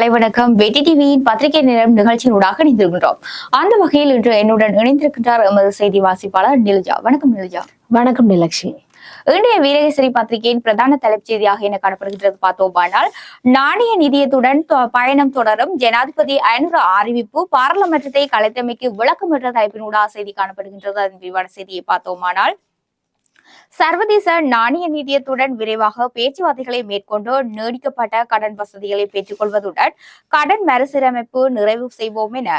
காலை வணக்கம். வெட்டி டிவியின் பத்திரிகை நேரம் நிகழ்ச்சியினூடாக இணைந்திருக்கின்றோம். அந்த வகையில் இன்று என்னுடன் இணைந்திருக்கின்றார் எமது செய்தி வாசிப்பாளர் நிலஜா. வணக்கம் நிலஜா. வணக்கம் நிலக்ஷி. இன்றைய வீரகேசரி பத்திரிகையின் பிரதான தலைப்புச் செய்தியாக என்ன காணப்படுகின்றது பார்த்தோமானால் நாணய நிதியத்துடன் பயணம் தொடரும் ஜனாதிபதி ஐநூறு அறிவிப்பு பாராளுமன்றத்தை கலைத்தமைக்கு விளக்கம் என்ற தலைப்பினூடாக செய்தி காணப்படுகின்றது. அதன் விரிவான செய்தியை பார்த்தோமானால் சர்வதேச நாணய நிதியத்துடன் விரைவாக பேச்சுவார்த்தைகளை மேற்கொண்டு நீடிக்கப்பட்ட கடன் வசதிகளை பெற்றுக்கொள்வதுடன் கடன் மறுசீரமைப்பு நிறைவு செய்வோம் என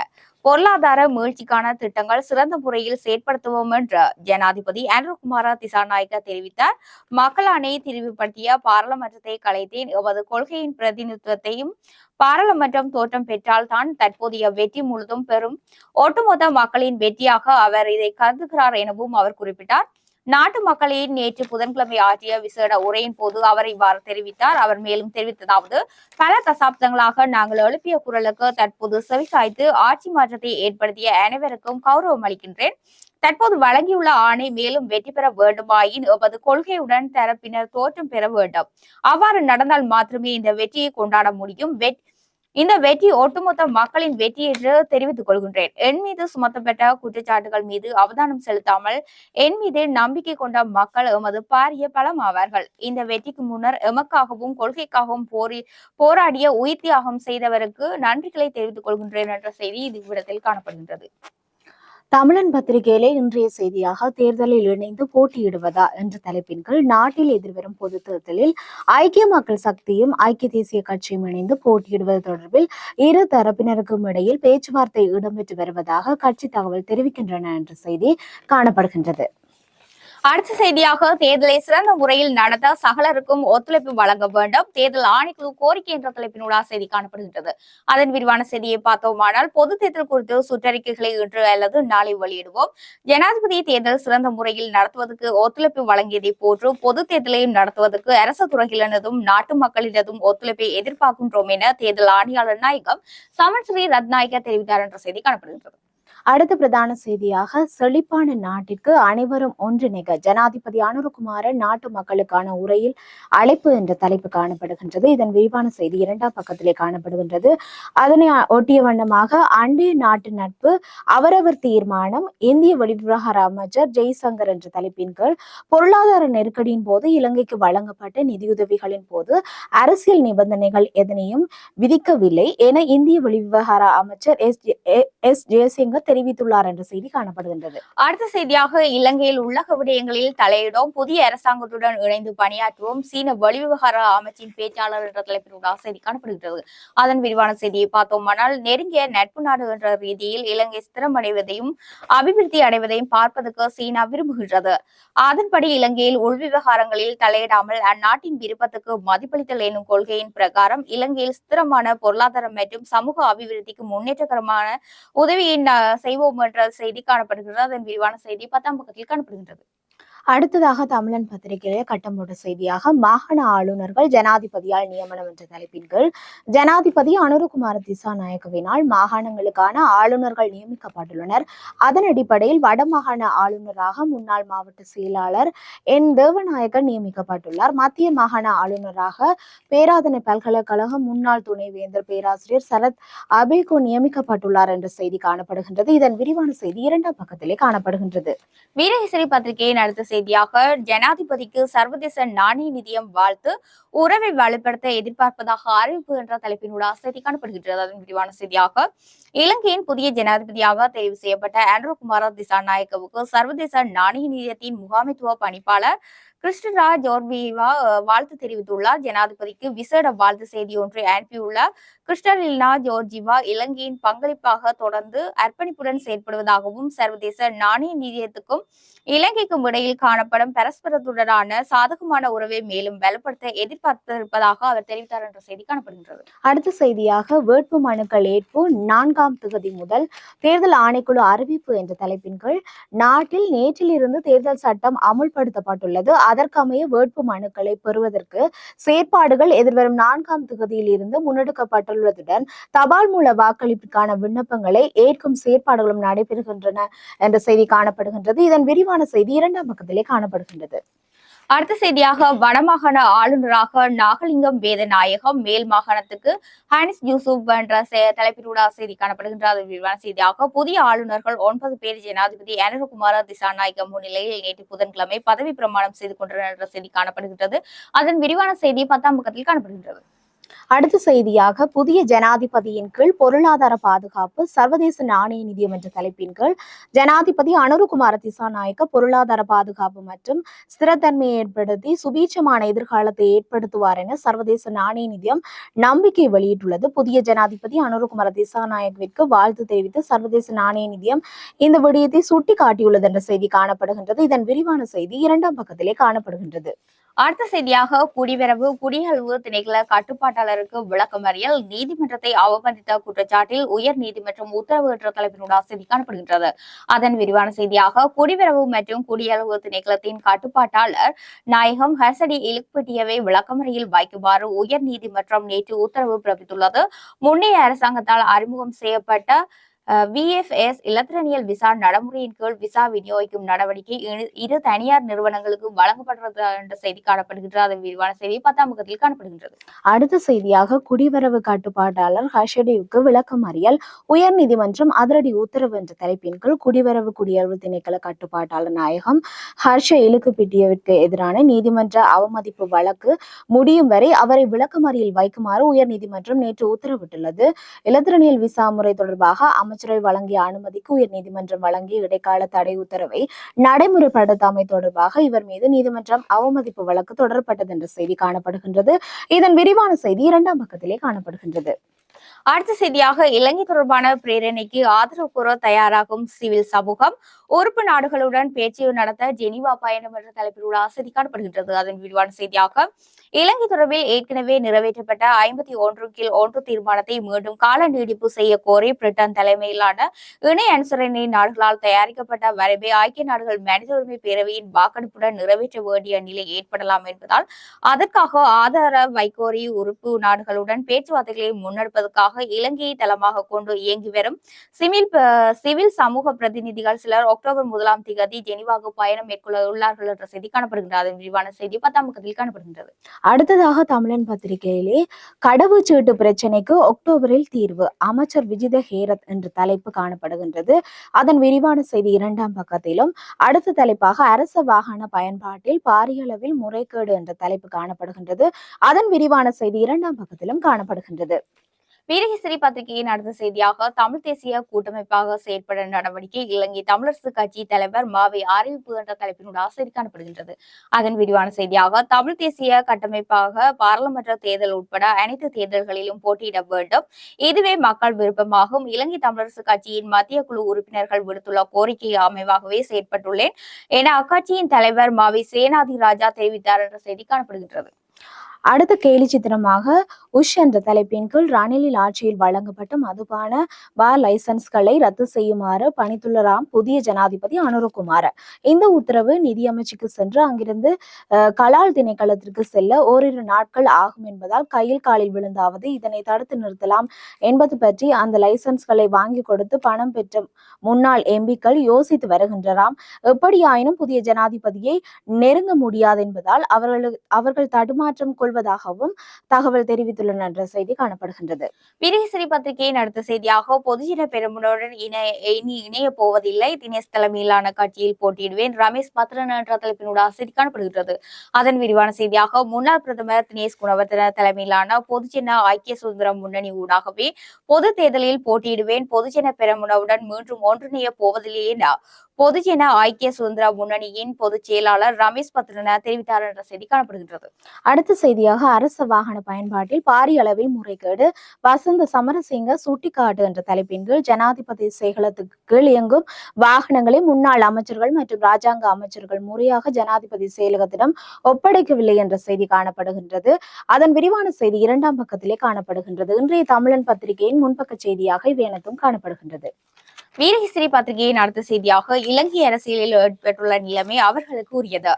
பொருளாதார மீழ்ச்சிக்கான திட்டங்கள் சிறந்த முறையில் செயற்படுத்துவோம் என்று ஜனாதிபதி ஆண்ட்ரூகுமார திசாநாயக்க தெரிவித்தார். மக்கள் அணையை தெரிவுபடுத்திய பாராளுமன்றத்தை கலைத்தேன். எமது கொள்கையின் பிரதிநிதித்துவத்தையும் பாராளுமன்றம் தோற்றம் பெற்றால் தான் தற்போதைய வெற்றி முழுதும் பெறும். ஒட்டுமொத்த மக்களின் வெற்றியாக அவர் இதை கருதுகிறார் எனவும் அவர் குறிப்பிட்டார். நாட்டு மக்களை நேற்று புதன்கிழமை ஆற்றிய விசேட உரையின் போது அவர் இவ்வாறு தெரிவித்தார். அவர் மேலும் தெரிவித்ததாவது பல தசாப்தங்களாக நாங்கள் எழுப்பிய குரலுக்கு தற்போது செவிசாய்த்து ஆட்சி மாற்றத்தை ஏற்படுத்திய அனைவருக்கும் கௌரவம் அளிக்கின்றேன். தற்போது வழங்கியுள்ள ஆணை மேலும் வெற்றி பெற வேண்டுமாயின் எமது கொள்கையுடன் தரப்பினர் தோற்றம் பெற வேண்டும். அவ்வாறு நடந்தால் மாத்திரமே இந்த வெற்றியை கொண்டாட முடியும். வெற்றி இந்த வெற்றி ஒட்டுமொத்த மக்களின் வெற்றி என்று தெரிவித்துக் கொள்கின்றேன். என் மீது சுமத்தப்பட்ட குற்றச்சாட்டுகள் மீது அவதானம் செலுத்தாமல் என் மீது நம்பிக்கை கொண்ட மக்கள் எமது பாரிய பலம் ஆவார்கள். இந்த வெற்றிக்கு முன்னர் எமக்காகவும் கொள்கைக்காகவும் போரி போராடிய உயிர் தியாகம் செய்தவருக்கு நன்றிகளை தெரிவித்துக் கொள்கின்றேன் என்ற செய்தி இது இடத்தில் காணப்படுகின்றது. தமிழன் பத்திரிகையிலே இன்றைய செய்தியாக தேர்தலில் இணைந்து போட்டியிடுவதா என்ற தலைப்பின் கீழ் நாட்டில் எதிர்வரும் பொது தேர்தலில் ஐக்கிய மக்கள் சக்தியும் ஐக்கிய தேசிய கட்சியும் இணைந்து போட்டியிடுவது தொடர்பில் இரு தரப்பினருக்கும் இடையில் பேச்சுவார்த்தை இடம்பெற்று வருவதாக கட்சி தகவல் தெரிவிக்கின்றன என்ற செய்தி காணப்படுகின்றது. அடுத்த செய்தியாக தேர்தலை சிறந்த முறையில் நடத்த சகலருக்கும் ஒத்துழைப்பு வழங்க வேண்டும். தேர்தல் ஆணைக்குழு கோரிக்கை என்ற தலைப்பினூடாக செய்தி காணப்படுகின்றது. அதன் விரிவான செய்தியை பார்த்தோமானால் பொது தேர்தல் குறித்து சுற்றறிக்கைகளை இன்று அல்லது நாளை வெளியிடுவோம். ஜனாதிபதி தேர்தல் சிறந்த முறையில் நடத்துவதற்கு ஒத்துழைப்பு வழங்கியதை போன்று பொது தேர்தலையும் நடத்துவதற்கு அரசு துறையினதும் நாட்டு மக்களினதும் ஒத்துழைப்பை எதிர்பார்க்கின்றோம் என தேர்தல் ஆணையாளர் நாயகம் சமன் ஸ்ரீ ரத்நாயக தெரிவித்தார் என்ற செய்தி காணப்படுகின்றது. அடுத்த பிரதான செய்தியாக செழிப்பான நாட்டிற்கு அனைவரும் ஒன்றிணைக. ஜனாதிபதி அனுரகுமார நாட்டு மக்களுக்கான உரையில் அழைப்பு என்ற தலைப்பு காணப்படுகின்றது. இதன் விரிவான செய்தி இரண்டாம் பக்கத்திலே காணப்படுகின்றது. அதனை ஒட்டிய வண்ணமாக அண்டைய நாட்டு நட்பு அவரவர் தீர்மானம் இந்திய வெளிவிவகார அமைச்சர் ஜெய்சங்கர் என்ற தலைப்பின் கீழ் பொருளாதார நெருக்கடியின் போது இலங்கைக்கு வழங்கப்பட்ட நிதியுதவிகளின் போது அரசியல் நிபந்தனைகள் எதனையும் விதிக்கவில்லை என இந்திய வெளிவிவகார அமைச்சர் எஸ் ஜே- எஸ் ஜெயசிங்கர் தெரிவித்துள்ளார் என்ற செய்தி காணப்படுகின்றது. அடுத்த செய்தியாக இலங்கையில் உள்ள விடயங்களில் தலையிடும் புதிய அரசாங்கத்துடன் இணைந்து பணியாற்றுவோம். சீன வெளிவிவகார அமைச்சின் பேச்சாளர் என்ற தலைப்பினூடாக செய்தி காணப்படுகிறது. அதன் விரிவான செய்தியை பார்த்தோமானால் நெருங்கிய நட்பு நாடு என்ற ரீதியில் இலங்கை ஸ்திரமடைவதையும் அபிவிருத்தி அடைவதையும் பார்ப்பதற்கு சீனா விரும்புகின்றது. அதன்படி இலங்கையில் உள்விவகாரங்களில் தலையிடாமல் அந்நாட்டின் விருப்பத்துக்கு மதிப்பளித்தல் எனும் கொள்கையின் பிரகாரம் இலங்கையில் ஸ்திரமான பொருளாதாரம் மற்றும் சமூக அபிவிருத்திக்கு முன்னேற்றகரமான உதவியின் செய்வோம் என்ற செய்தி காணப்படுகிறது. அதன் விரிவான செய்தி பத்தாம் பக்கத்தில் காணப்படுகின்றது. அடுத்ததாக தமிழன் பத்திரிகையிலே கட்டம்போட்ட செய்தியாக மாகாண ஆளுநர்கள் ஜனாதிபதியால் நியமனம் என்ற தலைப்பின் கீழ் ஜனாதிபதி அனுரகுமார திசாநாயக்கவினால் மாகாணங்களுக்கான ஆளுநர்கள் நியமிக்கப்பட்டுள்ளனர். அதன் அடிப்படையில் வடமாகாண ஆளுநராக முன்னாள் மாவட்ட செயலாளர் என் தேவநாயகர் நியமிக்கப்பட்டுள்ளார். மத்திய மாகாண ஆளுநராக பேராதனை பல்கலைக்கழக முன்னாள் துணைவேந்தர் பேராசிரியர் சரத் அபேகோ நியமிக்கப்பட்டுள்ளார் என்ற செய்தி காணப்படுகின்றது. இதன் விரிவான செய்தி இரண்டாம் பக்கத்திலே காணப்படுகின்றது. வீரகேசரி பத்திரிகையின் அடுத்த செய்தி செய்தியாக ஜனாதிபதிக்கு சர்வதேச நாணய நிதியம் வாழ்த்து உறவை வலுப்படுத்த எதிர்பார்ப்பதாக அறிவிப்பு என்ற தலைப்பினூடாக செய்தி காணப்படுகின்றது. அதன் விரிவான செய்தியாக இலங்கையின் புதிய ஜனாதிபதியாக தெரிவு செய்யப்பட்ட ஆண்ட்ரோ குமார திசாநாயக்கவுக்கு சர்வதேச நாணய நிதியத்தின் முகாமைத்துவ பணிப்பாளர் கிறிஸ்டரா ஜோர்பிவா வாழ்த்து தெரிவித்துள்ளார். ஜனாதிபதிக்கு விசேட வாழ்த்து செய்தி ஒன்றை அனுப்பியுள்ளார் கிறிஸ்டலினா ஜோர்ஜிவா இலங்கையின் பங்களிப்பாக தொடர்ந்து அர்ப்பணிப்புடன் செயல்படுவதாகவும் சர்வதேச நாணய நிதியத்துக்கும் இலங்கைக்கும் இடையில் காணப்படும் பரஸ்பரத்துடனான சாதகமான உறவை மேலும் பலப்படுத்த எதிர்பார்த்திருப்பதாக அவர் தெரிவித்தார் என்ற செய்தி காணப்படுகின்றது. அடுத்த செய்தியாக வேட்பு மனுக்கள் ஏற்பு நான்காம் தொகுதி முதல் தேர்தல் ஆணைக்குழு அறிவிப்பு என்ற தலைப்பின் கீழ் நாட்டில் நேற்றிலிருந்து தேர்தல் சட்டம் அமுல்படுத்தப்பட்டுள்ளது. அதற்கமைய வேட்பு மனுக்களை பெறுவதற்கு செயற்பாடுகள் எதிர்வரும் நான்காம் தொகுதியில் இருந்து முன்னெடுக்கப்பட்டுள்ளதுடன் தபால் மூல வாக்களிப்புக்கான விண்ணப்பங்களை ஏற்கும் செயற்பாடுகளும் நடைபெறுகின்றன என்ற செய்தி காணப்படுகின்றது. இதன் விரிவான செய்தி இரண்டாம் பக்கத்திலே காணப்படுகின்றது. அடுத்த செய்தியாக வடமாகாண ஆளுநராக நாகலிங்கம் வேதநாயகம் மேல் மாகாணத்துக்கு ஹானிஸ் யூசுப் என்ற தலைப்பிலூடா செய்தி காணப்படுகின்ற அது விரிவான செய்தியாக புதிய ஆளுநர்கள் ஒன்பது பேர் ஜனாதிபதி அனுரகுமார திசாநாயகம் முன்னிலையில் நேற்று புதன்கிழமை பதவி பிரமாணம் செய்து கொண்டனர் என்ற செய்தி காணப்படுகின்றது. அதன் விரிவான செய்தி பத்தாம் பக்கத்தில் காணப்படுகின்றது. அடுத்த செய்தியாக புதிய ஜனாதிபதியின் கீழ் பொருளாதார பாதுகாப்பு சர்வதேச நாணய நிதியம் என்ற தலைப்பின் கீழ் ஜனாதிபதி அனுருகுமார திசாநாயக்க பொருளாதார பாதுகாப்பு மற்றும் ஸ்திரத்தன்மையை ஏற்படுத்தி சுபீட்சமான எதிர்காலத்தை ஏற்படுத்துவார் என சர்வதேச நாணய நிதியம் நம்பிக்கை வெளியிட்டுள்ளது. புதிய ஜனாதிபதி அனுருகுமார திசாநாயக்கவிற்கு வாழ்த்து தெரிவித்து சர்வதேச நாணய நிதியம் இந்த விடயத்தை சுட்டிக்காட்டியுள்ளது என்ற செய்தி காணப்படுகின்றது. இதன் விரிவான செய்தி இரண்டாம் பக்கத்திலே காணப்படுகின்றது. அடுத்த செய்தியாக குடிவரவு குடியளவு திணைக்கள கட்டுப்பாட்டாளருக்கு விளக்கமறியல் நீதிமன்றத்தை அவமதித்த குற்றச்சாட்டில் உயர் நீதிமன்றம் உத்தரவு என்ற தலைப்பினுடைய செய்தி காணப்படுகின்றது. அதன் விரிவான செய்தியாக குடிவரவு மற்றும் குடியளவு திணைக்களத்தின் கட்டுப்பாட்டாளர் நாயகம் ஹர்சடி இலுக்பட்டியவை விளக்கமறியல் வைக்குமாறு உயர் நீதிமன்றம் நேற்று உத்தரவு பிறப்பித்துள்ளது. முன்னைய அரசாங்கத்தால் அறிமுகம் செய்யப்பட்ட விஎஃப்எஸ் இலத்திரனியல் விசா நடைமுறையின் கீழ் விசா விநியோகிக்கும் நடவடிக்கை இரு- தனியார் நிறுவனங்களுக்கு வழங்கப்படுறது என்ற செய்தி காணப்படுகின்றது அதன் விரிவான செய்தி பத்தாம் பக்கத்தில் காணப்படுகின்றது. அடுத்த செய்தியாக குடிவரவு கட்டுப்பாட்டாளர் ஹர்ஷடிவுக்கு விளக்கம் அறியல் உயர் நீதிமன்றம் அதிரடி உத்தரவு என்ற தலைப்பின் கீழ் குடிவரவு குடியரவு திணைக்கள கட்டுப்பாட்டாளர் நாயகம் ஹர்ஷ இலுக்குப்பிட்டியவிற்கு எதிரான நீதிமன்ற அவமதிப்பு வழக்கு முடியும் வரை அவரை விளக்கமறியல் வைக்குமாறு உயர் நீதிமன்றம் நேற்று உத்தரவிட்டுள்ளது. இலத்திரனியல் விசா முறை தொடர்பாக அமைச்சரவை வழங்கிய அனுமதிக்கு உயர் நீதிமன்றம் வழங்கிய இடைக்கால தடை உத்தரவை நடைமுறைப்படுத்தாமை தொடர்பாக இவர் மீது நீதிமன்றம் அவமதிப்பு வழக்கு தொடரப்பட்டது என்ற செய்தி காணப்படுகின்றது. இதன் விரிவான செய்தி இரண்டாம் பக்கத்திலே காணப்படுகின்றது. அடுத்த செய்தியாக இலங்கை தொடர்பான பிரேரணைக்கு ஆதரவு கூற தயாராகும் சிவில் சமூகம். உறுப்பு நாடுகளுடன் பேச்சு நடத்த ஜெனீவா பயணம் என்ற தலைப்பில் உள்ள அசதி காணப்படுகின்றது அதன் விரிவான செய்தியாக இலங்கை தொடர்பில் ஏற்கனவே நிறைவேற்றப்பட்ட ஐம்பத்தி ஒன்று கீழ் ஒன்று தீர்மானத்தை மீண்டும் கால நீடிப்பு செய்ய கோரி பிரிட்டன் தலைமையிலான இணை அனுசரணை நாடுகளால் தயாரிக்கப்பட்ட வரைவை ஐக்கிய நாடுகள் மனித உரிமை பேரவையின் வாக்கெடுப்புடன் நிறைவேற்ற வேண்டிய நிலை ஏற்படலாம் என்பதால் அதற்காக ஆதார வைகோரி உறுப்பு நாடுகளுடன் பேச்சுவார்த்தைகளை முன்னெடுப்பதற்காக இலங்கையை தளமாக கொண்டு இயங்கி வரும். சிவில் சிவில் சமூக பிரதிநிதிகள் சிலர் அக்டோபர் முதலாம் தேதி ஜெனீவாவுக்கு பயணம் மேற்கொள்ள உள்ளார்கள் என்ற செய்தி காணப்படுகின்றது. விரிவான செய்தி பத்தாம் பக்கத்தில் காணப்படுகின்றது. அடுத்ததாக தமிழன் பத்திரிகையிலே கடவுச்சீட்டு பிரச்சனைக்கு அக்டோபரில் தீர்வு அமைச்சர் விஜித ஹேரத் என்ற தலைப்பு காணப்படுகின்றது. அதன் விரிவான செய்தி இரண்டாம் பக்கத்திலும் அடுத்த தலைப்பாக அரச வாகன பயன்பாட்டில் பாரிய அளவில் முறைகேடு என்ற தலைப்பு காணப்படுகின்றது. அதன் விரிவான செய்தி இரண்டாம் பக்கத்திலும் காணப்படுகின்றது. வீரகேசரி பத்திரிகையின் அடுத்த செய்தியாக தமிழ் தேசிய கூட்டமைப்பாக செயற்பட நடவடிக்கை இலங்கை தமிழரசு கட்சி தலைவர் மாவை அறிவிப்பு என்ற தலைப்பினுடைய ஆசிரியர் காணப்படுகின்றது அதன் விரிவான செய்தியாக தமிழ் தேசிய கட்டமைப்பாக பாராளுமன்ற தேர்தல் உட்பட அனைத்து தேர்தல்களிலும் போட்டியிட வேண்டும். இதுவே மக்கள் விருப்பமாகும். இலங்கை தமிழரசு கட்சியின் மத்திய குழு உறுப்பினர்கள் விடுத்துள்ள கோரிக்கை அமைவாகவே செயற்பட்டுள்ளேன். என அக்கட்சியின் தலைவர் மாவி சேனாதி ராஜா தெரிவித்தார் என்ற செய்தி காணப்படுகின்றது அடுத்த கேலி சித்திரமாக உஷ் என்ற தலைப்பின் கீழ் ரணிலில் ஆட்சியில் வழங்கப்பட்ட மதுபான பார் லைசன்ஸ்களை ரத்து செய்யுமாறு பணித்துள்ளராம் புதிய ஜனாதிபதி அனுரகுமார. இந்த உத்தரவு நிதியமைச்சுக்கு சென்று அங்கிருந்து கலால் திணைக்களத்திற்கு செல்ல ஓரிரு நாட்கள் ஆகும் என்பதால் கையில் காலில் விழுந்தாவது இதனை தடுத்து நிறுத்தலாம் என்பது பற்றி அந்த லைசன்ஸ்களை வாங்கி கொடுத்து பணம் பெற்ற முன்னாள் எம்பிக்கள் யோசித்து வருகின்றராம். எப்படியாயினும் புதிய ஜனாதிபதியை நெருங்க முடியாது என்பதால் அவர்கள் அவர்கள் தடுமாற்றம் கொள்வதாகவும் தகவல் தெரிவித்துள்ளன என்ற செய்தி காணப்படுகின்றது. வீரகேசரி பத்திரிகையின் அடுத்த செய்தியாக பொதுஜன பெருமுனுடன் இணைய இனி இணைய போவதில்லை. தினேஷ் தலைமையிலான கட்சியில் போட்டியிடுவேன். ரமேஷ் பத்ரன் என்ற தலைப்பினோட செய்தி காணப்படுகிறது அதன் விரிவான செய்தியாக முன்னாள் பிரதமர் தினேஷ் குணவர்தன தலைமையிலான பொதுஜன ஐக்கிய சுதந்திர முன்னணி ஊடாகவே பொது தேர்தலில் போட்டியிடுவேன். பொதுஜன பெருமுனவுடன் மீண்டும் ஒன்றிணைய போவதில்லை என பொதுஜன ஐக்கிய சுதந்திர முன்னணியின் பொதுச் செயலாளர் ரமேஷ் பத்ரன தெரிவித்தார் என்ற செய்தி காணப்படுகின்றது. அடுத்த செய்தியாக அரச வாகன பயன்பாட்டில் பாரிய அளவில் முறைகேடு வசந்த சமரசிங்க சுட்டிக்காட்டு என்ற தலைப்பின் கீழ் ஜனாதிபதி செயலகத்துக்கு கீழ் இயங்கும் வாகனங்களை முன்னாள் அமைச்சர்கள் மற்றும் ராஜாங்க அமைச்சர்கள் முறையாக ஜனாதிபதி செயலகத்திடம் ஒப்படைக்கவில்லை என்ற செய்தி காணப்படுகின்றது. அதன் விரிவான செய்தி இரண்டாம் பக்கத்திலே காணப்படுகின்றது. இன்றைய தமிழன் பத்திரிகையின் முன்பக்க செய்தியாக இவை காணப்படுகின்றது. வீரகிஸ்திரி பத்திரிகையின் அடுத்த செய்தியாக இலங்கை அரசியலில் ஏற்பட்டுள்ள நிலைமை அவர்களுக்கு உரியது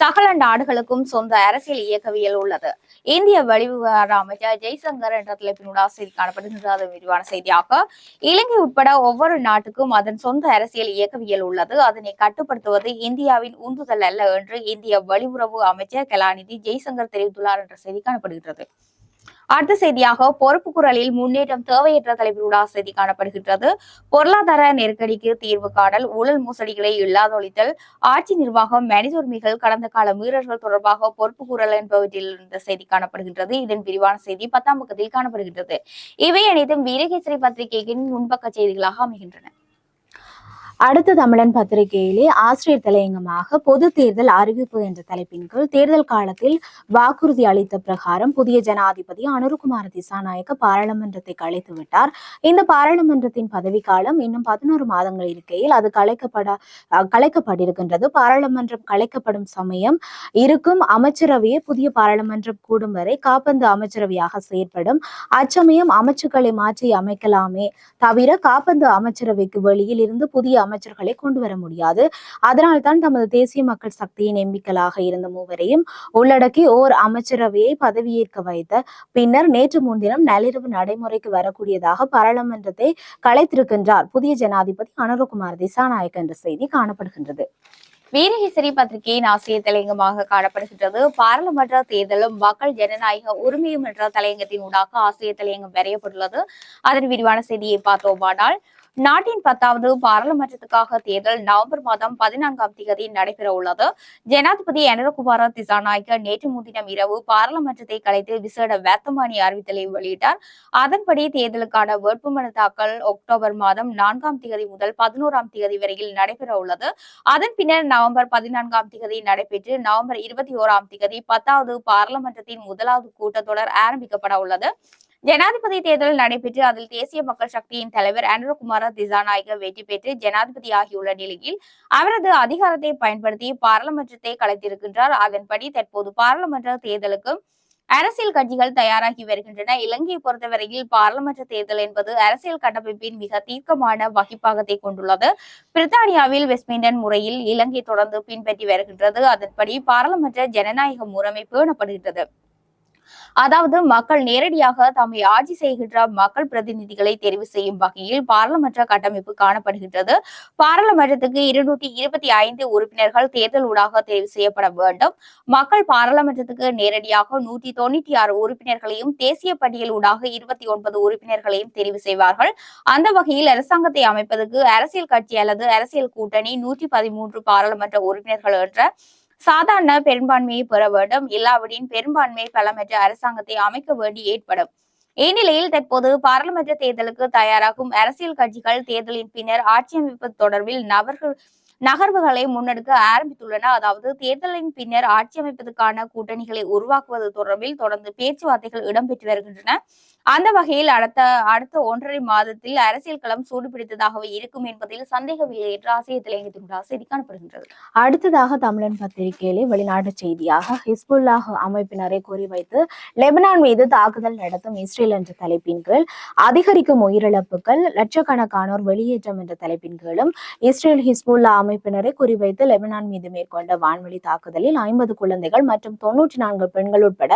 சகல நாடுகளுக்கும் சொந்த அரசியல் இயக்கவியல் உள்ளது. இந்திய வெளிவிவகார அமைச்சர் ஜெய்சங்கர் என்ற தலைப்பினூடாக செய்தி காணப்படுகின்ற விரிவான செய்தியாக இலங்கை உட்பட ஒவ்வொரு நாட்டுக்கும் அதன் சொந்த அரசியல் இயக்கவியல் உள்ளது. அதனை கட்டுப்படுத்துவது இந்தியாவின் உந்துதல் அல்ல என்று இந்திய வெளியுறவு அமைச்சர் கலாநிதி ஜெய்சங்கர் தெரிவித்துள்ளார் என்ற செய்தி காணப்படுகிறது அடுத்த செய்தியாக பொறுப்பு குரலில் முன்னேற்றம் தேவையற்ற தலைப்பிலூடாக செய்தி காணப்படுகின்றது. பொருளாதார நெருக்கடிக்கு தீர்வு காணல் ஊழல் மோசடிகளை இல்லாதொழித்தல் ஆட்சி நிர்வாகம் மனித உரிமைகள் கடந்த கால மீறல்கள் தொடர்பாக பொறுப்பு குரல் என்பவற்றில் இருந்த செய்தி காணப்படுகின்றது. இதன் விரிவான செய்தி பத்தாம் பக்கத்தில் காணப்படுகின்றது. இவை அனைத்தும் வீரகேசரி பத்திரிகையின் முன்பக்க செய்திகளாக அமைகின்றன. அடுத்த தமிழன் பத்திரிகையிலே ஆசிரியர் தலையங்கமாக பொது தேர்தல் அறிவிப்பு என்ற தலைப்பின் கீழ் தேர்தல் காலத்தில் வாக்குறுதி அளித்த பிரகாரம் புதிய ஜனாதிபதி அனுருகுமார திசாநாயக்க பாராளுமன்றத்தை கலைத்து விட்டார். இந்த பாராளுமன்றத்தின் பதவிக்காலம் இன்னும் பதினோரு மாதங்கள் இருக்கையில் அது கலைக்கப்பட கலைக்கப்பட்டிருக்கின்றது. பாராளுமன்றம் கலைக்கப்படும் சமயம் இருக்கும். அமைச்சரவையே புதிய பாராளுமன்றம் கூடும் வரை காப்பந்து அமைச்சரவையாக செயற்படும். அச்சமயம் அமைச்சுக்களை மாற்றி அமைக்கலாமே தவிர காப்பந்து அமைச்சரவைக்கு வெளியில் இருந்து புதிய அமைச்சர்களை கொண்டு வர முடியாது. அதனால்தான் தமது தேசிய மக்கள் சக்தியின் எம்பிக்களாக இருந்த மூவரையும் உள்ளடக்கி ஓர் அமைச்சரவையை பதவியேற்க வைத்த பின்னர் நேற்று முன்தினம் நள்ளிரவு நடைமுறைக்கு வரக்கூடியதாக பாராளுமன்றத்தை கலைத்திருக்கின்றார். புதிய ஜனாதிபதி அனுரகுமார் திசாநாயக் என்ற செய்தி காணப்படுகின்றது. வீரகிசரி பத்திரிகையின் ஆசிரியர் தலையங்கமாக காணப்படுகின்றது. பாராளுமன்ற தேர்தலும் மக்கள் ஜனநாயக உரிமையும் என்ற தலையங்கத்தின் ஊடாக ஆசிரியர் தலையங்கம் வரையப்பட்டுள்ளது. அதன் விரிவான செய்தியை பார்த்தோமானால் நாட்டின் பத்தாவது பாராளுமன்றத்துக்காக தேர்தல் நவம்பர் மாதம் பதினான்காம் தேதி நடைபெற உள்ளது. ஜனாதிபதி அனுரகுமார திசாநாயக்க நேற்று முன்தினம் இரவு பாராளுமன்றத்தை கலைத்து விசேட வேத்தமானி அறிவித்தலை வெளியிட்டார். அதன்படி தேர்தலுக்கான வேட்புமனு தாக்கல் அக்டோபர் மாதம் நான்காம் தேதி முதல் பதினோராம் தேதி வரையில் நடைபெற உள்ளது. அதன் பின்னர் நவம்பர் பதினான்காம் தேதி நடைபெற்று நவம்பர் இருபத்தி ஓராம் தேதி பத்தாவது பாராளுமன்றத்தின் முதலாவது கூட்டத்தொடர் ஆரம்பிக்கப்பட உள்ளது. ஜனாதிபதி தேர்தல் நடைபெற்று அதில் தேசிய மக்கள் சக்தியின் தலைவர் அனுரகுமார திசாநாயக வெற்றி பெற்று ஜனாதிபதி ஆகியுள்ள நிலையில் அவரது அதிகாரத்தை பயன்படுத்தி பாராளுமன்றத்தை கலைத்திருக்கின்றார். அதன்படி தற்போது பாராளுமன்ற தேர்தலுக்கு அரசியல் கட்சிகள் தயாராகி வருகின்றன. இலங்கையை பொறுத்தவரையில் பாராளுமன்ற தேர்தல் என்பது அரசியல் கட்டமைப்பின் மிக தீர்க்கமான வகிப்பாகத்தை கொண்டுள்ளது. பிரித்தானியாவில் வெஸ்ட்மிண்டன் முறையில் இலங்கை தொடர்ந்து பின்பற்றி வருகின்றது. அதன்படி பாராளுமன்ற ஜனநாயக முறைமை பேணப்படுகின்றது. அதாவது மக்கள் நேரடியாக தம்மை ஆட்சி செய்கின்ற மக்கள் பிரதிநிதிகளை தெரிவு செய்யும் வகையில் பாராளுமன்ற கட்டமைப்பு காணப்படுகின்றது. பாராளுமன்றத்துக்கு இருநூற்றி இருபத்தி ஐந்து உறுப்பினர்கள் தேர்தல் ஊடாக தெரிவு செய்யப்பட வேண்டும். மக்கள் பாராளுமன்றத்துக்கு நேரடியாக நூற்றி தொண்ணூற்றி ஆறு உறுப்பினர்களையும் தேசிய பட்டியல் ஊடாக இருபத்தி ஒன்பது உறுப்பினர்களையும் தெரிவு செய்வார்கள். அந்த வகையில் அரசாங்கத்தை அமைப்பதற்கு அரசியல் கட்சி அல்லது அரசியல் கூட்டணி நூற்றி பதிமூன்று பாராளுமன்ற உறுப்பினர்கள் என்ற சாதாரண பெரும்பான்மையை பெற வேண்டும். இல்லாவிடின் பெரும்பான்மை பலமற்ற அரசாங்கத்தை அமைக்க வேண்டி ஏற்படும். இந்நிலையில் தற்போது பாராளுமன்ற தேர்தலுக்கு தயாராகும் அரசியல் கட்சிகள் தேர்தலின் பின்னர் ஆட்சி அமைப்பு தொடர்பில் நபர்கள் நகர்வுகளை முன்னெடுக்க ஆரம்பித்துள்ளன அதாவது தேர்தலின் பின்னர் ஆட்சி அமைப்பதற்கான கூட்டணிகளை உருவாக்குவது தொடர்பில் தொடர்ந்து பேச்சுவார்த்தைகள் இடம்பெற்று வருகின்றன. அந்த வகையில் அடுத்த அடுத்த ஒன்றரை மாதத்தில் அரசியல் களம் சூடுபிடித்ததாகவே இருக்கும் என்பதில் சந்தேகமில்லை என்று ஆசிரியர் தலையங்கத்தினுடைய செய்தி காணப்படுகின்றது. அடுத்ததாக தமிழன் பத்திரிகையிலே வெளிநாட்டு செய்தியாக ஹிஸ்புல்லாஹ் அமைப்பினரை குறிவைத்து லெபனான் மீது தாக்குதல் நடத்தும் இஸ்ரேல் என்ற தலைப்பின் கீழ் அதிகரிக்கும் உயிரிழப்புகள் லட்சக்கணக்கானோர் வெளியேற்றம் என்ற தலைப்பின் கீழும் இஸ்ரேல் ஹிஸ்புல்லா அமைப்பினரை குறிவைத்து லெபனான் மீது மேற்கொண்ட வான்வெளி தாக்குதலில் ஐம்பது குழந்தைகள் மற்றும் தொன்னூற்றி நான்கு பெண்கள் உட்பட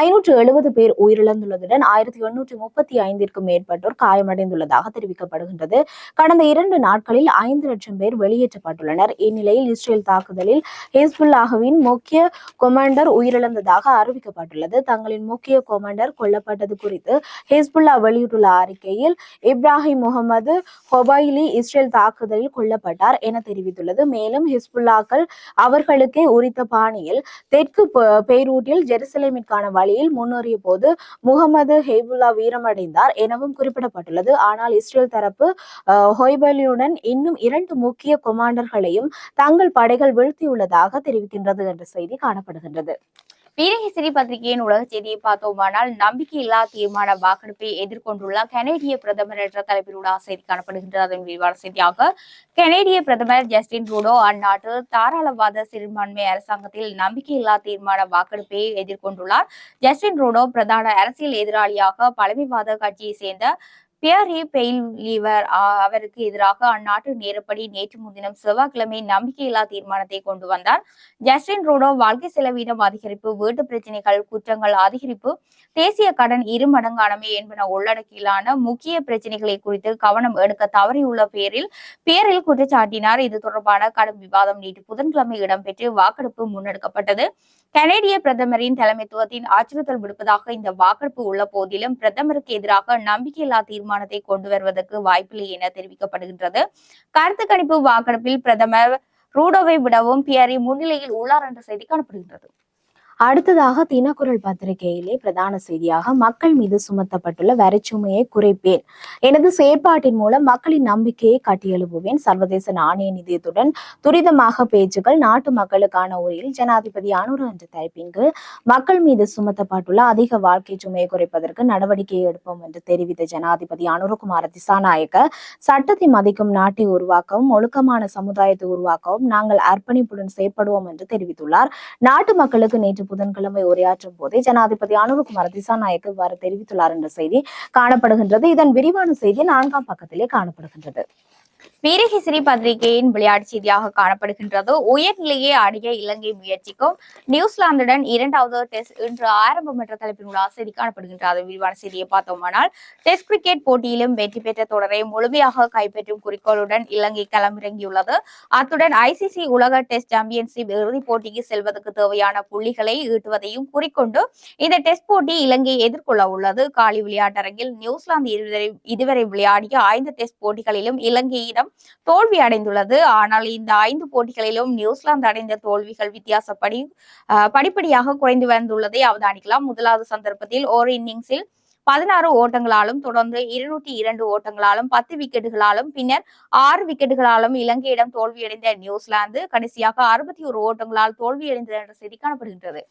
ஐநூற்று எழுபது பேர் உயிரிழந்துள்ளதுடன் ஆயிரத்தி எண்ணூற்றி முப்பத்தி ஐந்திற்கும் மேற்பட்டோர் காயமடைந்துள்ளதாக தெரிவிக்கப்படுகின்றது. கடந்த இரண்டு நாட்களில் ஐந்து லட்சம் பேர் வெளியேற்றப்பட்டுள்ளனர். இந்நிலையில் இஸ்ரேல் தாக்குதலில் ஹிஸ்புல்லாஹுவின் முக்கிய கொமாண்டர் உயிரிழந்ததாக அறிவிக்கப்பட்டுள்ளது. தங்களின் முக்கிய கொமாண்டர் கொல்லப்பட்டது குறித்து ஹிஸ்புல்லா வெளியிட்டுள்ள அறிக்கையில் இப்ராஹிம் முகமது ஹொபைலி இஸ்ரேல் தாக்குதலில் கொல்லப்பட்டார் என தெரிவித்துள்ளது. மேலும் ஹிஸ்புல்லாக்கள் அவர்களுக்கே உரித்த பாணியில் தெற்கு பெய்ரூட்டில் ஜெருசலேமிற்கான வழியில் முன்னேறிய போது முகமது ஹெய்புல்லா வீரமடைந்தார் எனவும் குறிப்பிடப்பட்டுள்ளது. ஆனால் இஸ்ரேல் தரப்பு ஹொய்பலியுடன் இன்னும் இரண்டு முக்கிய கொமாண்டர்களையும் தங்கள் படைகள் வீழ்த்தியுள்ளதாக தெரிவிக்கின்றது என்ற செய்தி காணப்படுகின்றது. வீரகேசரி பத்திரிகையின் உலக செய்தியை பார்த்தோமானால் நம்பிக்கையில்லா தீர்மான வாக்கெடுப்பை எதிர்கொண்டுள்ள கனேடிய பிரதமர் என்ற தலைப்பிலூட செய்தி காணப்படுகின்றது. அதன் விரிவான செய்தியாக கனேடிய பிரதமர் ஜஸ்டின் ட்ரூடோ அந்நாட்டு தாராளவாத சிறுபான்மை அரசாங்கத்தில் நம்பிக்கையில்லா தீர்மான வாக்கெடுப்பை எதிர்கொண்டுள்ளார். ஜஸ்டின் ட்ரூடோ பிரதான அரசியல் எதிராளியாக பழமைவாத கட்சியை சேர்ந்த பியரி பெயிலீவர் அவருக்கு எதிராக அந்நாட்டு நேரப்படி நேற்று முன்தினம் செவ்வாய்க்கிழமை நம்பிக்கையில்லா தீர்மானத்தை கொண்டு வந்தார். ஜஸ்டின் ரூடோ வாழ்க்கை செலவீனம் அதிகரிப்பு வீட்டு பிரச்சனைகள் குற்றங்கள் அதிகரிப்பு தேசிய கடன் இரு மடங்கானமை என்பன உள்ளடக்கிலான முக்கிய பிரச்சனைகளை குறித்து கவனம் எடுக்க தவறியுள்ள பேரில் பேரில் குற்றச்சாட்டினார். இது தொடர்பான கடும் விவாதம் நேற்று புதன்கிழமை இடம்பெற்று வாக்கெடுப்பு முன்னெடுக்கப்பட்டது. கனேடிய பிரதமரின் தலைமைத்துவத்தின் அச்சுறுத்தல் விடுப்பதாக இந்த வாக்கெடுப்பு உள்ள போதிலும் பிரதமருக்கு எதிராக நம்பிக்கையில்லா தீர்மானம் தீர்மானத்தை கொண்டு வருவதற்கு வாய்ப்பில்லை என தெரிவிக்கப்படுகின்றது. கருத்து கணிப்பு வாக்கெடுப்பில் பிரதமர் ரூடோவை விடவும் பியரி முன்னிலையில் உள்ளார் என்ற செய்தி காணப்படுகின்றது. அடுத்ததாக தினக்குரல் பத்திரிகையிலே பிரதான செய்தியாக மக்கள் மீது சுமத்தப்பட்டுள்ள வரிச்சுமையை குறைப்பேன். எனது செயற்பாட்டின் மூலம் மக்களின் நம்பிக்கையை கட்டியெழுப்புவேன். சர்வதேச நாணய நிதியத்துடன் துரிதமாக பேச்சுக்கள் நாட்டு மக்களுக்கான உரையில் ஜனாதிபதி அனுர என்ற தலைப்பின் கீழ் மக்கள் மீது சுமத்தப்பட்டுள்ள அதிக வாழ்க்கை சுமையை குறைப்பதற்கு நடவடிக்கை எடுப்போம் என்று தெரிவித்த ஜனாதிபதி அனுரகுமார திசாநாயக்க சட்டத்தை மதிக்கும் நாட்டை உருவாக்கவும் ஒழுக்கமான சமுதாயத்தை உருவாக்கவும் நாங்கள் அர்ப்பணிப்புடன் செயற்படுவோம் என்று தெரிவித்துள்ளார். நாட்டு மக்களுக்கு நேற்று புதன்கிழமை உரையாற்றும் போதே ஜனாதிபதி அனுரகுமார திசாநாயக்க இவ்வாறு தெரிவித்துள்ளார் என்ற செய்தி காணப்படுகின்றது. இதன் விரிவான செய்தி நான்காம் பக்கத்திலே காணப்படுகின்றது. வீரகேசரி பத்திரிகையின் விளையாட்டு செய்தியாக காணப்படுகின்றது. உயர்நிலையை அடைய இலங்கை முயற்சிக்கும் நியூசிலாந்துடன் இரண்டாவது டெஸ்ட் இன்று ஆரம்பம் என்ற தலைப்பினுள்ள செய்தி காணப்படுகின்றது. விரிவான செய்தியை பார்த்தோமானால் டெஸ்ட் கிரிக்கெட் போட்டியிலும் வெற்றி பெற்ற தொடரை முழுமையாக கைப்பற்றும் குறிக்கோளுடன் இலங்கை களமிறங்கியுள்ளது. அத்துடன் ஐசிசி உலக டெஸ்ட் சாம்பியன்ஷிப் இறுதிப் போட்டிக்கு செல்வதற்கு தேவையான புள்ளிகளை ஈட்டுவதையும் குறிக்கொண்டு இந்த டெஸ்ட் போட்டி இலங்கை எதிர்கொள்ள உள்ளது. காலி விளையாட்டரங்கில் நியூசிலாந்து இதுவரை விளையாடிய ஐந்து டெஸ்ட் போட்டிகளிலும் இலங்கையிடம் தோல்வி அடைந்துள்ளது. ஆனால் இந்த ஐந்து போட்டிகளிலும் நியூசிலாந்து அடைந்த தோல்விகள் வித்தியாசப்படி படிப்படியாக குறைந்து வந்துள்ளதை அவதானிக்கலாம். முதலாவது சந்தர்ப்பத்தில் ஒரு இன்னிங்ஸில் பதினாறு ஓட்டங்களாலும் தொடர்ந்து இருநூற்றி இரண்டு ஓட்டங்களாலும் பத்து விக்கெட்டுகளாலும் பின்னர் ஆறு விக்கெட்டுகளாலும் இலங்கையிடம் தோல்வியடைந்த நியூசிலாந்து கடைசியாக அறுபத்தி ஒரு ஓட்டங்களால் தோல்வியடைந்தது என்ற செய்தி காணப்படுகின்றது.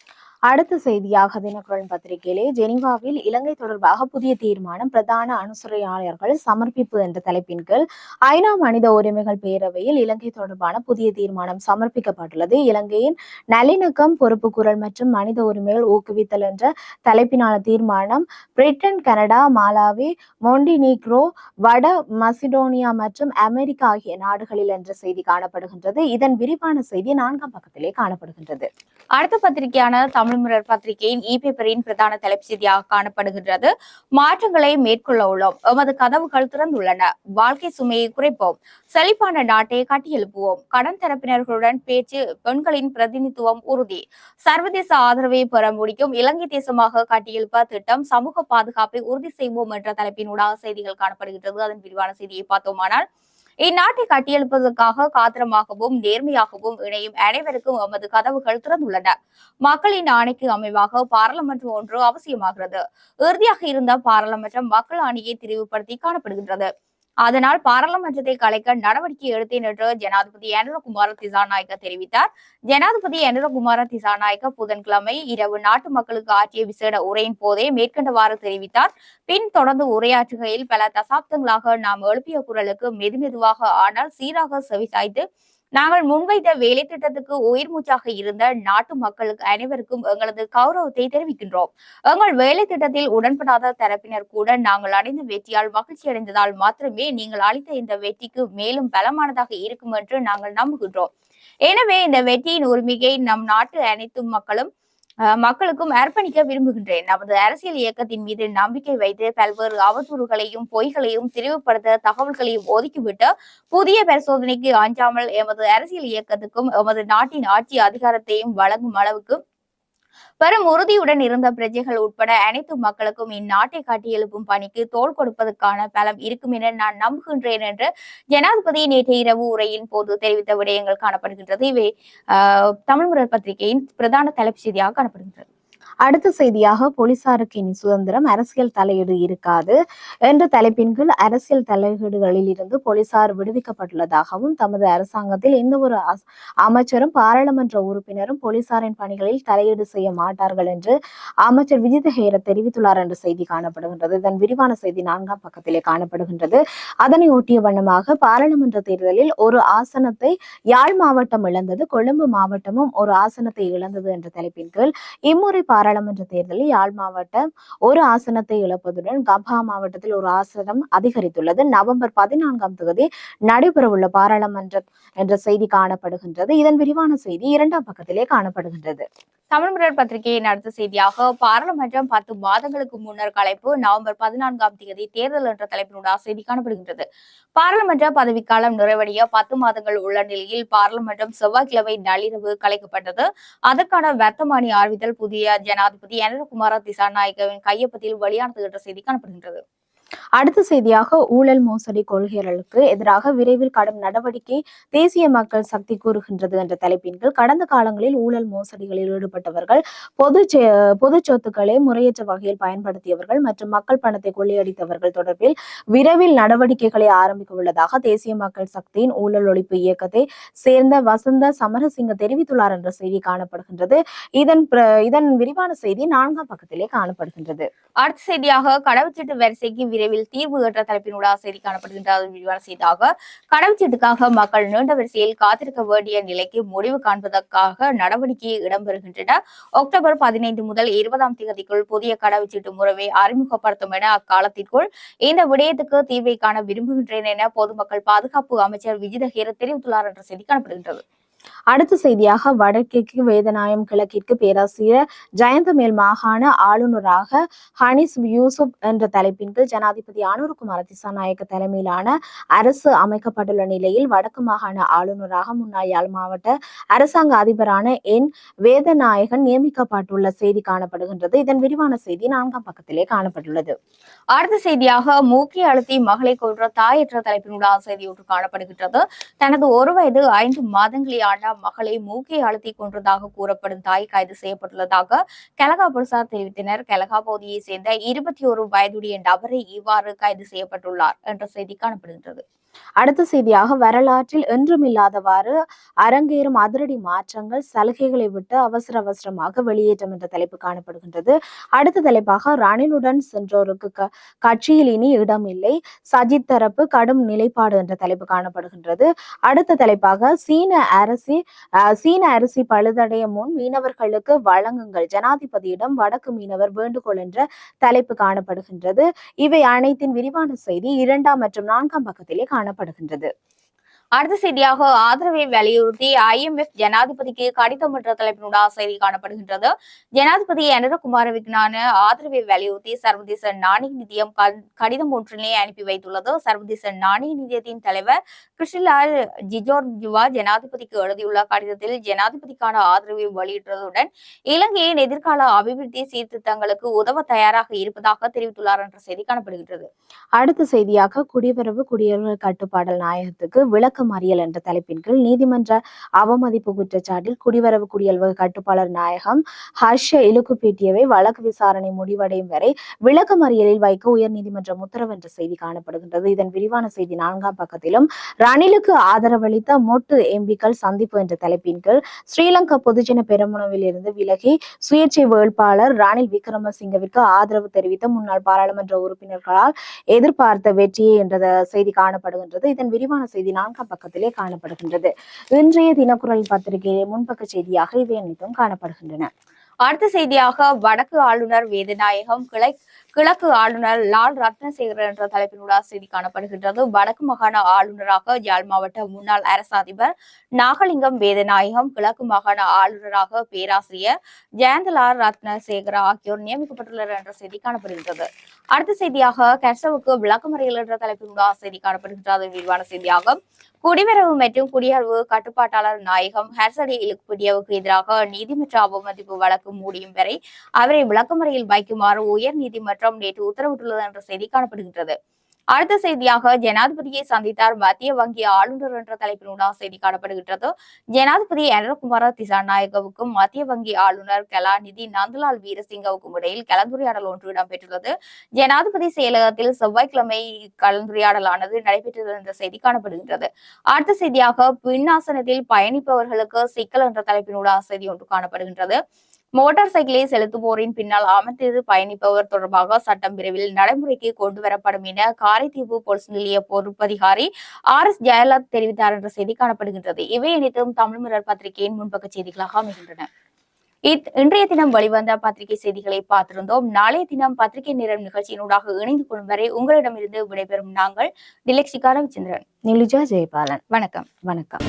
அடுத்த செய்தியாக தினக்குரல் பத்திரிகையிலே ஜெனீவாவில் இலங்கை தொடர்பாக புதிய தீர்மானம் பிரதான அனுசரையாளர்கள் சமர்ப்பிப்பு என்ற தலைப்பின் கீழ் ஐநா மனித உரிமைகள் பேரவையில் இலங்கை தொடர்பான புதிய தீர்மானம் சமர்ப்பிக்கப்பட்டுள்ளது. இலங்கையின் நல்லிணக்கம் பொறுப்பு குரல் மற்றும் மனித உரிமைகள் ஊக்குவித்தல் என்ற தலைப்பினான தீர்மானம் பிரிட்டன் கனடா மாலாவி மொண்டினீக்ரோ வட மசிடோனியா மற்றும் அமெரிக்கா ஆகிய நாடுகளில் என்ற செய்தி காணப்படுகின்றது. இதன் விரிவான செய்தி நான்காம் பக்கத்திலே காணப்படுகின்றது. அடுத்த பத்திரிகையான தமிழ் மிரர் பத்திரிகையின் இ பேப்பரின் பிரதான தலைப்பு செய்தியாக காணப்படுகின்றது. மாற்றங்களை மேற்கொள்ள உள்ளோம். எமது கதவுகள் திறந்துள்ளன. வாழ்க்கை சுமையை குறைப்போம். செழிப்பான நாட்டை கட்டியெழுப்புவோம். கடன் தரப்பினர்களுடன் பேச்சு பெண்களின் பிரதிநிதித்துவம் உறுதி. சர்வதேச ஆதரவை பெற முடியும். இலங்கை தேசமாக கட்டியெழுப்ப திட்டம் சமூக பாதுகாப்பை உறுதி செய்வோம் என்ற தலைப்பின் ஊடாக செய்திகள் காணப்படுகின்றது. அதன் விரிவான செய்தியை பார்த்தோமானால் இந்நாட்டை கட்டியெழுப்பதற்காக காத்திரமாகவும் நேர்மையாகவும் இணையும் அனைவருக்கும் எமது கதவுகள் திறந்துள்ளன. மக்களின் ஆணைக்கு அமைவாக பாராளுமன்றம் ஒன்று அவசியமாகிறது. இறுதியாக இருந்த பாராளுமன்றம் மக்கள் ஆணையை தெரிவுபடுத்தி காணப்படுகின்றது. அதனால் பாராளுமன்றத்தை கலைக்க நடவடிக்கை எடுத்தேன் என்று ஜனாதிபதி எனரகுமார திசாநாயக்க தெரிவித்தார். ஜனாதிபதி எனரகுமார திசாநாயக்க புதன்கிழமை இரவு நாட்டு மக்களுக்கு ஆற்றிய விசேட உரையின் போதே மேற்கண்டவாறு தெரிவித்தார். பின் தொடர்ந்து உரையாற்றுகையில் பல தசாப்தங்களாக நாம் எழுப்பிய குரலுக்கு மெதுமெதுவாக ஆனால் சீராக செவிசாய்த்து நாங்கள் முன்வைத்த வேலை திட்டத்துக்கு உயிர் மூச்சாக இருந்த நாட்டு மக்களுக்கு அனைவருக்கும் எங்களது கௌரவத்தை தெரிவிக்கின்றோம். எங்கள் வேலை திட்டத்தில் உடன்படாத தரப்பினர் கூட நாங்கள் அடைந்த வெற்றியால் மகிழ்ச்சி அடைந்ததால் மாத்திரமே நீங்கள் அளித்த இந்த வெற்றிக்கு மேலும் பலமானதாக இருக்கும் என்று நாங்கள் நம்புகின்றோம். எனவே இந்த வெற்றியின் உரிமையை நம் நாட்டு அனைத்து மக்களும் மக்களுக்கும் அர்ப்பணிக்க விரும்புகின்றேன். நமது அரசியல் இயக்கத்தின் மீது நம்பிக்கை வைத்து பல்வேறு அவதூறுகளையும் பொய்களையும் தெரிவுபடுத்த தகவல்களையும் ஒதுக்கிவிட்டு புதிய பரிசோதனைக்கு அஞ்சாமல் எமது அரசியல் இயக்கத்துக்கும் எமது நாட்டின் ஆட்சி அதிகாரத்தையும் வழங்கும் அளவுக்கு பெரும் உறுதியுடன் இருந்த பிரஜைகள் உட்பட அனைத்து மக்களுக்கும் இந்நாட்டை காட்டி எழுப்பும் பணிக்கு தோள் கொடுப்பதற்கான பலம் இருக்கும் என நான் நம்புகின்றேன் என்று ஜனாதிபதி நேற்று இரவு உரையின் போது தெரிவித்த விடயங்கள் காணப்படுகின்றது. இவை தமிழ் முரல் பத்திரிகையின் பிரதான தலைப்பு செய்தியாக காணப்படுகின்றது. அடுத்த செய்தியாக போலீசாருக்கு இனி சுதந்திரம். அரசியல் தலையீடு இருக்காது என்ற தலைப்பின் கீழ் அரசியல் தலையீடுகளில் இருந்து போலீசார் விடுவிக்கப்பட்டுள்ளதாகவும் தமது அரசாங்கத்தில் எந்த ஒரு அமைச்சரும் பாராளுமன்ற உறுப்பினரும் போலீசாரின் பணிகளில் தலையீடு செய்ய மாட்டார்கள் என்று அமைச்சர் விஜித ஹேர தெரிவித்துள்ளார் என்ற செய்தி காணப்படுகின்றது. இதன் விரிவான செய்தி நான்காம் பக்கத்திலே காணப்படுகின்றது. அதனை ஒட்டிய வண்ணமாக பாராளுமன்ற தேர்தலில் ஒரு ஆசனத்தை யாழ் மாவட்டம் இழந்தது கொழும்பு மாவட்டமும் ஒரு ஆசனத்தை இழந்தது என்ற தலைப்பின் கீழ் இம்முறை பாராளுமன்ற பாராளுமன்ற தேர்தலில் யாழ் மாவட்டம் ஒரு ஆசனத்தை இழப்பதுடன் கபா மாவட்டத்தில் ஒரு ஆசனம் அதிகரித்துள்ளது. நவம்பர் பதினான்காம் தொகுதி நடைபெறவுள்ள பாராளுமன்ற என்ற செய்தி காணப்படுகின்றது. இதன் விரிவான செய்தி இரண்டாம் பக்கத்திலே காணப்படுகின்றது. தமிழ் மிரர் பத்திரிகையின் அடுத்த செய்தியாக பாராளுமன்றம் பத்து மாதங்களுக்கு முன்னர் கலைப்பு நவம்பர் பதினான்காம் தேதி தேர்தல் என்ற தலைப்பினுடைய செய்தி காணப்படுகின்றது. பாராளுமன்ற பதவிக்காலம் நிறைவடைய பத்து மாதங்கள் உள்ள நிலையில் பாராளுமன்றம் செவ்வாய்க்கிழமை நள்ளிரவு கலைக்கப்பட்டது. அதற்கான வர்த்தமானி அறிவித்தல் புதிய ஜன ஜனாதிபதி அனிருகுமார திசாநாயகவின் கையப்பத்தில் வெளியானது என்ற செய்தி காணப்படுகின்றது. அடுத்த செய்தியாக ஊழல் மோசடி கொள்கைகளுக்கு எதிராக விரைவில் கடும் நடவடிக்கை தேசிய மக்கள் சக்தி கூறுகின்றது என்ற தலைப்பின் கீழ் கடந்த காலங்களில் ஊழல் மோசடிகளில் ஈடுபட்டவர்கள் பொது பொது சொத்துக்களை முறையற்ற வகையில் பயன்படுத்தியவர்கள் மற்றும் மக்கள் பணத்தை கொள்ளையடித்தவர்கள் தொடர்பில் விரைவில் நடவடிக்கைகளை ஆரம்பிக்க உள்ளதாக தேசிய மக்கள் சக்தியின் ஊழல் ஒழிப்பு இயக்கத்தை சேர்ந்த வசந்த சமரசிங்க தெரிவித்துள்ளார் என்ற செய்தி காணப்படுகின்றது. இதன் இதன் விரிவான செய்தி நான்காம் பக்கத்திலே காணப்படுகின்றது. அடுத்த செய்தியாக கடவுச்சீட்டு வரிசைக்கு விரைவில் தீர்வு என்ற தலைப்பினூடாக செய்தி காணப்படுகின்ற விரிவான செய்தாக கடவுச்சீட்டுக்காக மக்கள் நீண்ட வரிசையில் காத்திருக்க வேண்டிய நிலைக்கு முடிவு காண்பதற்காக நடவடிக்கை இடம்பெறுகின்றன. அக்டோபர் பதினைந்து முதல் இருபதாம் தேதிக்குள் புதிய கடவுச்சீட்டு முறையை அறிமுகப்படுத்தும் என அக்காலத்திற்குள் இந்த விடயத்துக்கு தீர்வை காண விரும்புகின்றேன் என பொதுமக்கள் பாதுகாப்பு அமைச்சர் விஜிதஹேர தெரிவித்துள்ளார் என்ற செய்தி காணப்படுகின்றது. அடுத்த செய்தியாக வடக்கிற்கு வேதநாயம் கிழக்கிற்கு பேராசிரியர் ஜெயந்தமேல் மாகாண ஆளுநராக ஹனிஸ் யூசுப் என்ற தலைப்பின் கீழ் ஜனாதிபதி அனுருகுமார திசாநாயக்க தலைமையிலான அரசு அமைக்கப்பட்டுள்ள நிலையில் வடக்கு மாகாண ஆளுநராக முன்னாள் யாழ் மாவட்ட அரசாங்க அதிபரான என் வேதநாயகன் நியமிக்கப்பட்டுள்ள செய்தி காணப்படுகின்றது. இதன் விரிவான செய்தி நான்காம் பக்கத்திலே காணப்பட்டுள்ளது. அடுத்த செய்தியாக மூக்கி அழுத்தி மகளை கொன்ற தாயற்ற தலைப்பினுடைய செய்தி ஒன்று காணப்படுகின்றது. தனது ஒரு வயது ஐந்து மாதங்களில் மாதங்களேயான மகளை மூக்கை அழுத்தி கொன்றதாக கூறப்படும் தாய் கைது செய்யப்பட்டுள்ளதாக கலகா போலீசார் தெரிவித்தனர். கலகா பகுதியைச் சேர்ந்த இருபத்தி ஒரு வயதுடைய நபரை இவ்வாறு கைது செய்யப்பட்டுள்ளார் என்ற செய்தி காணப்படுகின்றது. அடுத்த செய்தியாக வரலாற்றில் என்றுமில்லாதவாறு அரங்கேறும் அதிரடி மாற்றங்கள் சலுகைகளை விட்டு அவசர அவசரமாக வெளியேற்றம் என்ற தலைப்பு காணப்படுகின்றது. அடுத்த தலைப்பாக ரணிலுடன் சென்றோருக்கு க- கட்சியில் இனி இடமில்லை. சஜித் தரப்பு கடும் நிலைப்பாடு என்ற தலைப்பு காணப்படுகின்றது. அடுத்த தலைப்பாக சீன அரிசி சீன அரிசி பழுதடைய முன் மீனவர்களுக்கு வழங்குங்கள். ஜனாதிபதியிடம் வடக்கு மீனவர் வேண்டுகோள் என்ற தலைப்பு காணப்படுகின்றது. இவை அனைத்தின் விரிவான செய்தி இரண்டாம் மற்றும் நான்காம் பக்கத்திலே காணப்படுகின்றது. அடுத்த செய்தியாக ஆதரவை வலியுறுத்தி ஐஎம்எஃப் ஜனாதிபதிக்கு கடிதம் என்ற தலைப்பினுடைய செய்தி காணப்படுகின்றது. ஜனாதிபதி அனுரகுமார விக்னான ஆதரவை வலியுறுத்தி சர்வதேச நாணய நிதியம் கடிதம் ஒன்றினை அனுப்பி வைத்துள்ளது. சர்வதேச நாணய நிதியத்தின் தலைவர் கிருஷ்ணலால் ஜிஜோர்ஜுவா ஜனாதிபதிக்கு எழுதியுள்ள கடிதத்தில் ஜனாதிபதிக்கான ஆதரவை வெளியிட்டதுடன் இலங்கையின் எதிர்கால அபிவிருத்தி சீர்திருத்தங்களுக்கு உதவ தயாராக இருப்பதாக தெரிவித்துள்ளார் என்ற செய்தி காணப்படுகின்றது. அடுத்த செய்தியாக குடிவரவு குடியுரிமை கட்டுப்பாடல் நாயகத்துக்கு விளக்கம் மறியல் என்ற தலைப்பின் கீழ் நீதிமன்ற அவமதிப்பு குற்றச்சாட்டில் குடிவரவு குடியல்வ கட்டுப்பாளர் நாயகம் ஹர்ஷ இலுக்குப்பேட்டியவை வழக்கு விசாரணை முடிவடையும் வரை விளக்கம் மறியலில் வைக்க உயர்நீதிமன்றம் உத்தரவு என்ற செய்தி காணப்படுகின்றது. இதன் விரிவான செய்தி நான்காம் பக்கத்திலும் ரணிலுக்கு ஆதரவளித்த மொட்டு எம்பிக்கள் சந்திப்பு என்ற தலைப்பின் கீழ் ஸ்ரீலங்கா பொதுஜன பெரமுனவில் இருந்து விலகி சுயேட்சை வேட்பாளர் ரணில் விக்ரமசிங்கவிற்கு ஆதரவு தெரிவித்த முன்னாள் பாராளுமன்ற உறுப்பினர்களால் எதிர்பார்த்த வெற்றியே என்ற செய்தி காணப்படுகின்றது. இதன் விரிவான செய்தி நான்காம் பக்கத்திலே காணப்படுகின்றது. இன்றைய தினக்குரல் பத்திரிகையிலே முன்பக்க செய்தியாக இவை அனைத்தும் காணப்படுகின்றன. அடுத்த செய்தியாக வடக்கு ஆளுநர் வேதநாயகம் கிளை கிழக்கு ஆளுநர் லால் ரத்னசேகர் என்ற தலைப்பினுடைய செய்தி காணப்படுகின்றது. வடக்கு மாகாண ஆளுநராக யாழ் மாவட்ட முன்னாள் அரசு அதிபர் நாகலிங்கம் வேதநாயகம் கிழக்கு மாகாண ஆளுநராக பேராசிரியர் ஜெயந்தலால் ரத்னசேகர் ஆகியோர் நியமிக்கப்பட்டுள்ளனர் என்ற செய்தி காணப்படுகின்றது. அடுத்த செய்தியாக கர்சவுக்கு விளக்கமறியல் என்ற தலைப்பினுடைய செய்தி காணப்படுகின்றது. விரிவான செய்தியாக குடிவரவு மற்றும் குடியரவு கட்டுப்பாட்டாளர் நாயகம் ஹர்சடி இலுக்குடியவுக்கு எதிராக நீதிமன்ற அவமதிப்பு வழக்கு மூடியும் வரை அவரை விளக்கமறையில் வைக்குமாறு உயர் நீதிமன்றம் நேற்று உத்தரவிட்டுள்ளது என்ற செய்தி காணப்படுகின்றது. அடுத்த செய்தியாக ஜனாதிபதியை சந்தித்தார் மத்திய வங்கி ஆளுநர் என்ற தலைப்பினுடைய செய்தி காணப்படுகின்றது. ஜனாதிபதி அனுரகுமார திசாநாயகவுக்கும் மத்திய வங்கி ஆளுநர் கலாநிதி நந்தலால் வீரசிங்கவுக்கும் இடையில் கலந்துரையாடல் ஒன்று இடம்பெற்றுள்ளது. ஜனாதிபதி செயலகத்தில் செவ்வாய்க்கிழமை கலந்துரையாடலானது நடைபெற்றது என்ற செய்தி காணப்படுகின்றது. அடுத்த செய்தியாக பின்னாசனத்தில் பயணிப்பவர்களுக்கு சிக்கல் என்ற தலைப்பினுடைய செய்தி ஒன்று காணப்படுகின்றது. மோட்டார் சைக்கிளை செலுத்துவோரின் பின்னால் அமர்ந்து பயணிப்பவர் தொடர்பாக சட்டம் விரைவில் நடைமுறைக்கு கொண்டு வரப்படும் என காரைதீவு போலீஸ் நிலைய பொறுப்பதிகாரி ஆர் எஸ் ஜெயலலிதா தெரிவித்தார் என்ற செய்தி காணப்படுகின்றது. இவை அனைத்தும் தமிழ் மிரர் பத்திரிகையின் முன்பக்க செய்திகளாக அமைகின்றன. இத்- இன்றைய தினம் வெளிவந்த பத்திரிகை செய்திகளை பார்த்திருந்தோம். நாளைய தினம் பத்திரிகை நிறம் நிகழ்ச்சியினூடாக இணைந்து கொள்ளும் வரை உங்களிடமிருந்து விடைபெறும் நாங்கள் டிலெக்ஷிகா ரவிச்சந்திரன். நிலுஜா ஜெயபாலன். வணக்கம். வணக்கம்.